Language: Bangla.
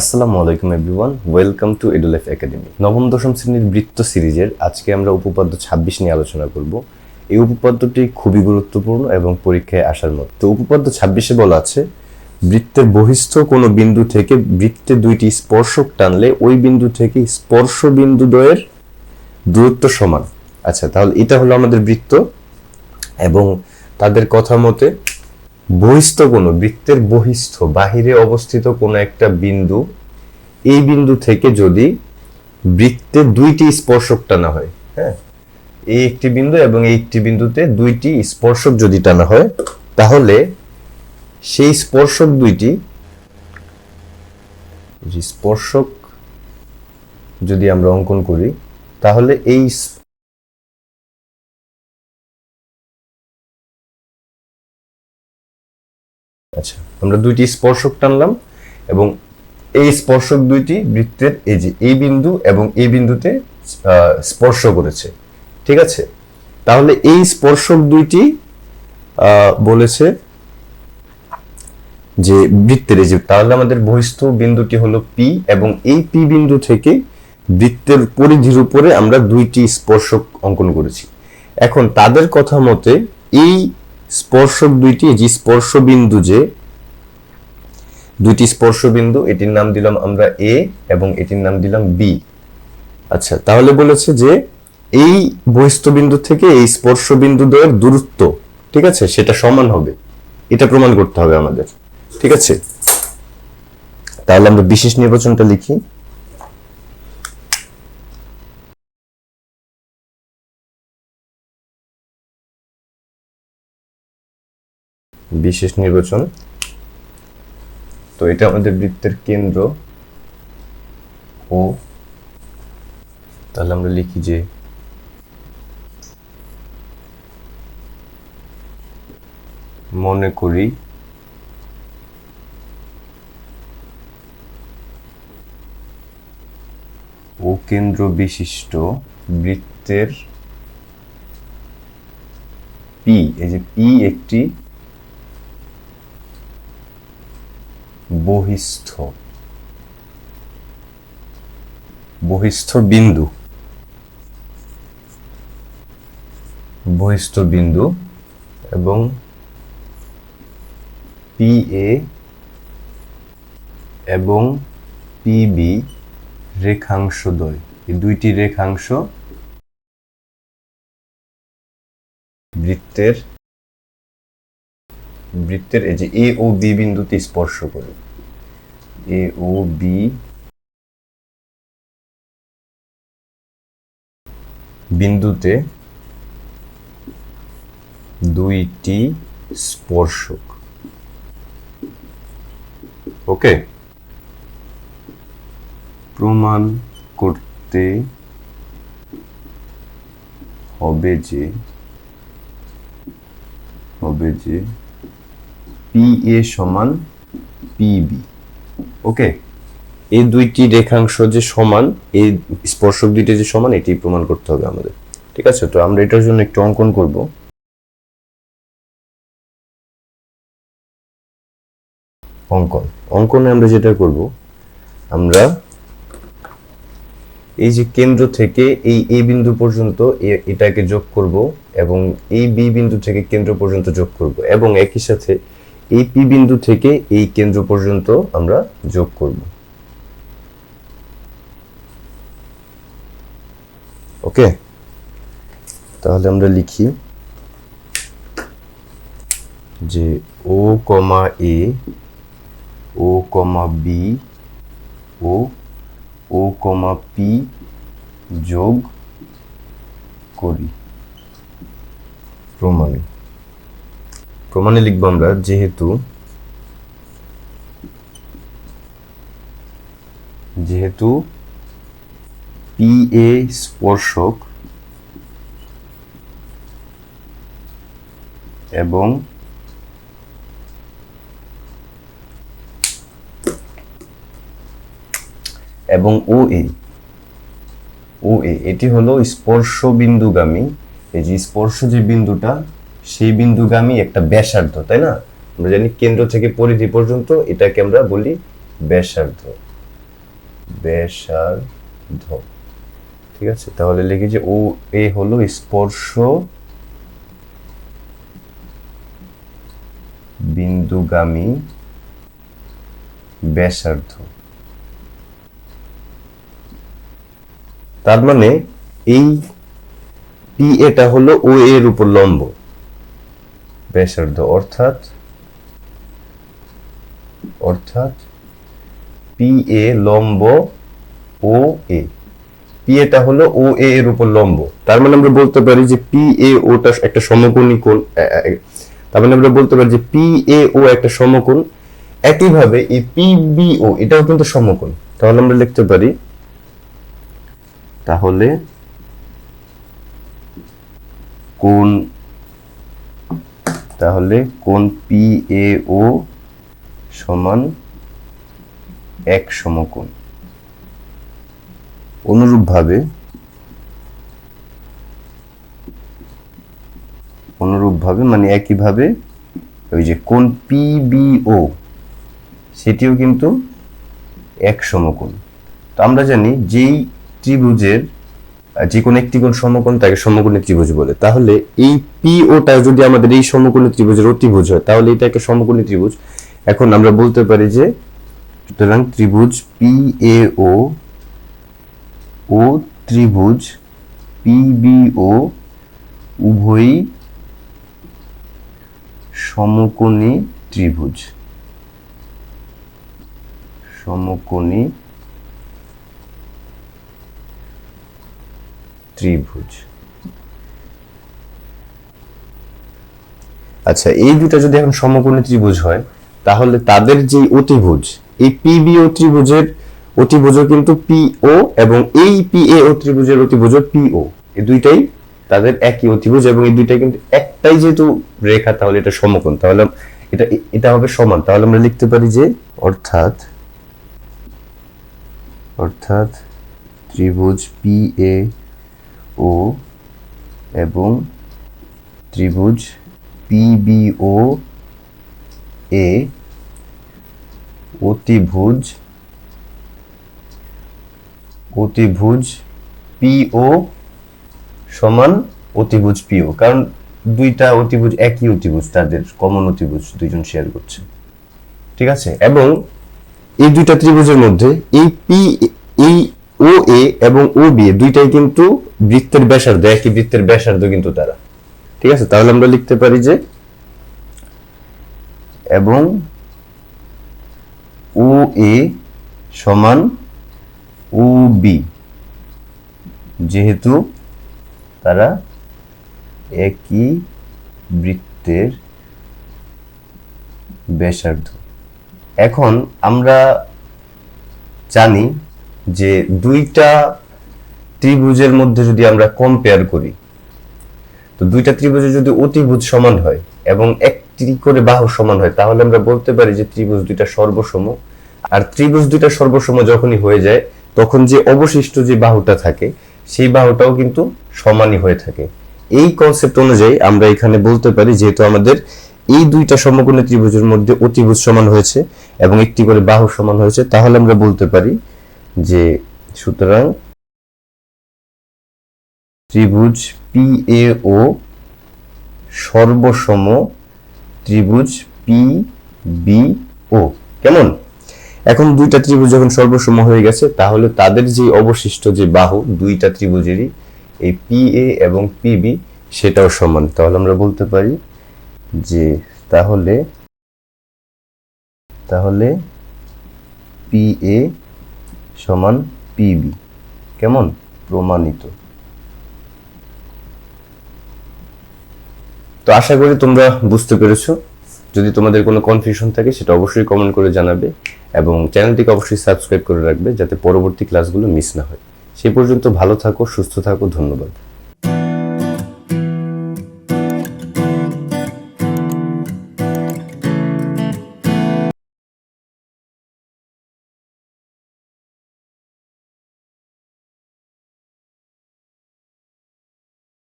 আসসালামু আলাইকুম everyone, welcome to Edulife academy. নবম, দশম শ্রেণির বৃত্ত সিরিজের আজকে আমরা উপপাদ্য ছাব্বিশ নিয়ে আলোচনা করব। এই উপপাদ্যটি খুবই গুরুত্বপূর্ণ এবং পরীক্ষায় আসার মতো। তো উপপাদ্য ছাব্বিশে বলা আছে, বৃত্তের বহিস্থ কোনো বিন্দু থেকে বৃত্তে দুইটি স্পর্শক টানলে ওই বিন্দু থেকে স্পর্শ বিন্দুদ্বয়ের দূরত্ব সমান। আচ্ছা তাহলে এটা হলো আমাদের বৃত্ত। এবং তাদের কথা মতে, বহিস্থ কোনো বৃত্তের বহিস্থ বাহিরে অবস্থিত কোনো একটা বিন্দু, এই বিন্দু থেকে যদি বৃত্তে দুইটি স্পর্শক টানা হয় হ্যাঁ এই একটি বিন্দু এবং এই একটি বিন্দুতে দুইটি স্পর্শক যদি টানা হয়, তাহলে সেই স্পর্শক দুইটি স্পর্শক যদি আমরা অঙ্কন করি, তাহলে এই আচ্ছা আমরা দুইটি স্পর্শক টানলাম এবং এই স্পর্শক দুইটি বৃত্তের এই যে এই বিন্দু এবং এই বিন্দুতে স্পর্শ করেছে। ঠিক আছে? তাহলে এই স্পর্শক দুইটি বলেছে যে বৃত্তের এই যে, তাহলে আমাদের বহিস্থ বিন্দুটি হলো পি এবং এই পি বিন্দু থেকে বৃত্তের পরিধির উপরে আমরা দুইটি স্পর্শক অঙ্কন করেছি। এখন তাদের কথা মতে এই স্পর্শক দুইটি যে স্পর্শ বিন্দু যে, দুইটি স্পর্শ বিন্দু এটির নাম দিলাম আমরা এ এবং এটির নাম দিলাম বি আচ্ছা তাহলে বলেছে যে এই বহিস্থ বিন্দু থেকে এই স্পর্শ বিন্দু দ্বয়ের দূরত্ব, ঠিক আছে, সেটা সমান হবে। এটা প্রমাণ করতে হবে আমাদের, ঠিক আছে? তাহলে আমরা বিশেষ নির্বাচনটা লিখি। বিশেষ নির্বাচন। তো এটা আমাদের বৃত্তের কেন্দ্র। ও। তাহলে আমরা লিখি যে মনে করি ও কেন্দ্র বিশিষ্ট বৃত্তের পি এই যে পি একটি বহিস্থ বহিষ্ঠ বিন্দু। বহিষ্ঠ বিন্দু এবং পি এ এবং পিবি রেখাংশদ্বয়। এই দুইটি রেখাংশ বৃত্তের বৃত্তের এই যে এ ও বি বিন্দুতে স্পর্শ করে। এ ও বি বিন্দুতে দুইটি স্পর্শক। ওকে? প্রমাণ করতে হবে যে হবে যে পি এ সমান পিবি ওকে এই দুইটি রেখাংশ যে সমান, এই স্পর্শক দুইটি যে সমান, এটি প্রমাণ করতে হবে আমাদের। ঠিক আছে? তো আমরা এটার জন্য একটু অঙ্কন করব। অঙ্কন। অঙ্কনে আমরা যেটা করব, আমরা এই যে কেন্দ্র থেকে এই এ বিন্দু পর্যন্ত এটাকে যোগ করব এবং এই বি বিন্দু থেকে কেন্দ্র পর্যন্ত যোগ করব এবং একই সাথে এই পি বিন্দু থেকে এই কেন্দ্র পর্যন্ত আমরা যোগ করব। ওকে? তাহলে আমরা লিখি যে ও কমা এ ও কমা বি ও ও কমা পি যোগ করি। প্রমাণে প্রমাণে লিখব আমরা, যেহেতু যেহেতু পি এ স্পর্শক এবং এবং ও এ ও এ এটি হলো স্পর্শ বিন্দুগামী এই যে স্পর্শ যে বিন্দুটা সেই বিন্দুগামী একটা ব্যাসার্ধ, তাই না? আমরা জানি কেন্দ্র থেকে পরিধি পর্যন্ত এটাকে আমরা বলি ব্যাসার্ধ। ব্যাসার্ধ। ঠিক আছে? তাহলে লিখি যে ও, এ হলো স্পর্শ বিন্দুগামী ব্যাসার্ধ। তার মানে এই পি এটা হলো ও এর উপর লম্ব। ব্যাসার্ধ অর্থাৎ অর্থাৎ পি এ লম্ব ও এ পি এটা হলো ও এ এর উপর লম্ব। তার মানে আমরা বলতে পারি যে পি এ ওটা একটা সমকোণী কোণ তার মানে আমরা বলতে পারি যে পি এ ও একটা সমকোণ। একইভাবে এই পি বি ও এটাও কিন্তু সমকোণ। তাহলে আমরা লিখতে পারি, তাহলে কোন তাহলে কোন পি এ ও সমান এক সমকোণ? অনুরূপভাবে অনুরূপভাবে মানে একইভাবে ওই যে কোন পি বি ও সেটিও কিন্তু এক সমকোণ। তো আমরা জানি যেই ত্রিভুজের যে কোনো একটি কোণ সমকোণ তাকে সমকোণী ত্রিভুজ বলে। তাহলে এই পি ওটা যদি আমাদের এই সমকোণী ত্রিভুজের অতিভুজ হয়, তাহলে এটাকে সমকোণী ত্রিভুজ। এখন আমরা বলতে পারি যে, সুতরাং ত্রিভুজ পি এ ও ও ত্রিভুজ পি বি ও উভয়ই সমকোণী ত্রিভুজ। সমকোণী ত্রিভুজ। আচ্ছা এই দুটো যদি এখন সমকোণী ত্রিভুজ হয়, তাহলে তাদের যে অতিভুজ, এই পিবি ও ত্রিভুজের অতিভুজও কিন্তু পিও এবং এই পি এ ও ত্রিভুজের অতিভুজও পিও এই দুইটাই তাদের একই অতিভুজ এবং এই দুইটাই কিন্তু একটাই যেহেতু রেখা, তাহলে এটা সমকোণ। তাহলে এটা এটা হবে সমান। তাহলে আমরা লিখতে পারি যে, অর্থাৎ অর্থাৎ ত্রিভুজ পি এ ও এবং ত্রিভুজ পিবিও এ অতিভুজ অতিভুজ পিও সমান অতিভুজ পিও কারণ দুইটা অতিভুজ একই অতিভুজ, তাদের কমন অতিভুজ দুইজন শেয়ার করছে। ঠিক আছে? এবং এই দুইটা ত্রিভুজের মধ্যে এই পি, এই ও, এ এবং ও, বি দুইটাই কিন্তু বৃত্তের ব্যাসার্ধ, একই বৃত্তের ব্যাসার্ধ কিন্তু তারা। ঠিক আছে? তাহলে আমরা লিখতে পারি যে এবং ও, এ সমান ও, বি। যেহেতু তারা একই বৃত্তের ব্যাসার্ধ। এখন আমরা জানি যে দুইটা ত্রিভুজের মধ্যে যদি আমরা কম্পেয়ার করি, তো দুইটা ত্রিভুজে যদি অতিভুজ সমান হয় এবং একটি করে বাহু সমান হয়, তাহলে আমরা বলতে পারি যে ত্রিভুজ দুইটা সর্বসম। আর ত্রিভুজ দুইটা সর্বসম যখনই হয়ে যায়, তখন যে অবশিষ্ট যে বাহুটা থাকে, সেই বাহুটাও কিন্তু সমানই হয়ে থাকে। এই কনসেপ্ট অনুযায়ী আমরা এখানে বলতে পারি যেহেতু আমাদের এই দুইটা সমকোণী ত্রিভুজের মধ্যে অতিভুজ সমান হয়েছে এবং একটি করে বাহু সমান হয়েছে, তাহলে আমরা বলতে পারি যে সুতরাং ত্রিভুজ পি এ ও সর্বসম ত্রিভুজ পি বি ও কেমন? এখন দুইটা ত্রিভুজ যখন সর্বসম হয়ে গেছে, তাহলে তাদের যে অবশিষ্ট যে বাহু, দুইটা ত্রিভুজেরই এই পি এ এবং পি বি সেটাও সমান। তাহলে আমরা বলতে পারি যে তাহলে তাহলে পি এ সমান পিবি কেমন? প্রমাণিত। তো আশা করি তোমরা বুঝতে পেরেছ। যদি তোমাদের কোনো কনফিউশন থাকে, সেটা অবশ্যই কমেন্ট করে জানাবে এবং চ্যানেলটিকে অবশ্যই সাবস্ক্রাইব করে রাখবে, যাতে পরবর্তী ক্লাসগুলো মিস না হয়। সে পর্যন্ত ভালো থাকো, সুস্থ থাকো, ধন্যবাদ।